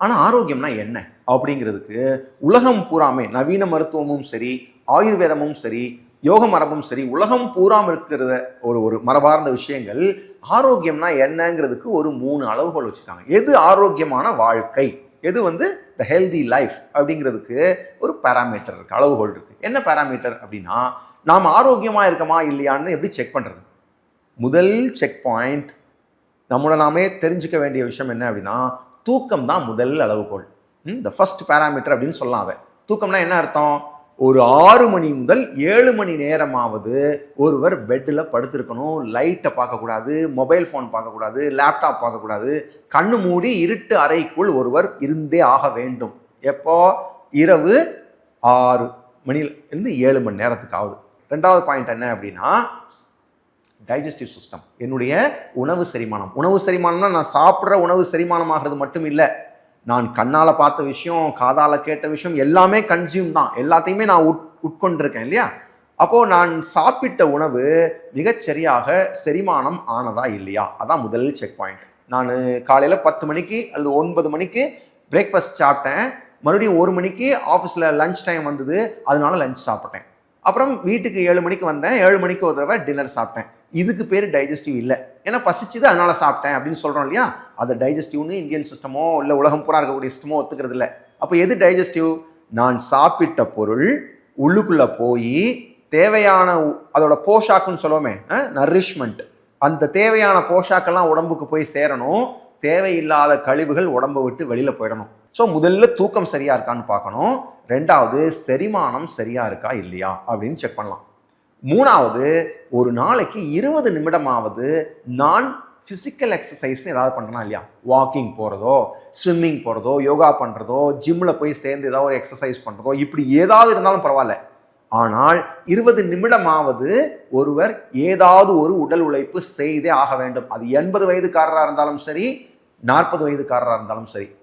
ஆனால் ஆரோக்கியம்னா என்ன? அப்படிங்கிறதுக்கு உலகம் பூராமே நவீன மருத்துவமும் சரி ஆயுர்வேதமும் சரி யோக மரபும் சரி உலகம் பூராம் இருக்கிறத ஒரு ஒரு மரபார்ந்த விஷயங்கள் ஆரோக்கியம்னா என்னங்கிறதுக்கு ஒரு மூணு அளவுகள் வச்சுருக்காங்க. எது ஆரோக்கியமான வாழ்க்கை? எது வந்து த ஹெல்தி லைஃப் அப்படிங்கிறதுக்கு ஒரு பேராமீட்டர் இருக்குது அளவுகோல் இருக்குது என்ன பேராமீட்டர் அப்படின்னா நாம் ஆரோக்கியமாக இருக்கமா இல்லையான்னு எப்படி செக் பண்ணுறது முதல் செக் பாயிண்ட் நம்மளை நாமே தெரிஞ்சுக்க வேண்டிய விஷயம் என்ன அப்படின்னா தூக்கம் தான் முதல் அளவுகோல். த ஃபஸ்ட் பேராமீட்டர் அப்படின்னு சொல்லலாம் அதை. தூக்கம்னா என்ன அர்த்தம்? ஒரு ஆறு மணி முதல் ஏழு மணி நேரமாவது ஒருவர் பெட்டில் படுத்திருக்கணும். லைட்டை பார்க்கக்கூடாது மொபைல் ஃபோன் பார்க்கக்கூடாது லேப்டாப் பார்க்கக்கூடாது. கண்ணு மூடி இருட்டு அறைக்குள் ஒருவர் இருந்தே ஆக வேண்டும். எப்போ? இரவு ஆறு மணியிலிருந்து ஏழு மணி நேரத்துக்கு ஆகுது ரெண்டாவது பாயிண்ட் என்ன அப்படின்னா டைஜஸ்டிவ் சிஸ்டம் என்னுடைய உணவு செரிமானம். உணவு செரிமானம்னா நான் சாப்பிட்ற உணவு செரிமானமாகிறது மட்டும் இல்லை. நான் கண்ணால் பார்த்த விஷயம் காதால் கேட்ட விஷயம் எல்லாமே கன்சியூம் தான். எல்லாத்தையுமே நான் உட் உட்கொண்டிருக்கேன் இல்லையா? அப்போது நான் சாப்பிட்ட உணவு மிகச்சரியாக செரிமானம் ஆனதா இல்லையா? அதான் முதல் செக் பாயிண்ட் நான் காலையில் பத்து மணிக்கு அல்லது ஒன்பது மணிக்கு பிரேக்ஃபாஸ்ட் சாப்பிட்டேன். மறுபடியும் ஒரு மணிக்கு ஆஃபீஸில் லஞ்ச் டைம் வந்தது. அதனால லஞ்ச் சாப்பிட்டேன். அப்புறம் வீட்டுக்கு ஏழு மணிக்கு வந்தேன். ஏழு மணிக்கு ஒரு தடவை டின்னர் சாப்பிட்டேன். இதுக்கு பேர் டைஜஸ்டிவ் இல்லை. ஏன்னா பசிச்சுது அதனால் சாப்பிட்டேன் அப்படின்னு சொல்கிறோம் இல்லையா? அதை டைஜஸ்டிவ்னு இந்தியன் சிஸ்டமோ இல்லை உலகம் பூரா இருக்கக்கூடிய சிஸ்டமோ ஒத்துக்கிறது இல்லை. அப்போ எது டைஜஸ்டிவ் நான் சாப்பிட்ட பொருள் உள்ளுக்குள்ளே போய் தேவையான உ- அதோட போஷாக்குன்னு சொல்லுவோமே நரிஷ்மெண்ட் அந்த தேவையான போஷாக்கெல்லாம் உடம்புக்கு போய் சேரணும். தேவையில்லாத கழிவுகள் உடம்பை விட்டு வெளியில் போயிடணும். ஸோ முதல்ல தூக்கம் சரியா இருக்கான்னு பார்க்கணும். ரெண்டாவது செரிமானம் சரியா இருக்கா இல்லையா? அப்படின்னு செக் பண்ணலாம். மூணாவது ஒரு நாளைக்கு இருபது நிமிடமாவது நான் ஃபிசிக்கல் எக்ஸசைஸ்னு ஏதாவது பண்ணுறனா இல்லையா? வாக்கிங் போகிறதோ ஸ்விம்மிங் போகிறதோ யோகா பண்ணுறதோ ஜிம்மில் போய் சேர்ந்து ஏதாவது ஒரு எக்ஸசைஸ் பண்ணுறதோ இப்படி ஏதாவது இருந்தாலும் பரவாயில்ல. ஆனால் இருபது நிமிடமாவது ஒருவர் ஏதாவது ஒரு உடல் உழைப்பு செய்தே ஆக வேண்டும். அது எண்பது வயதுக்காரராக இருந்தாலும் சரி நாற்பது வயதுக்காரராக இருந்தாலும் சரி.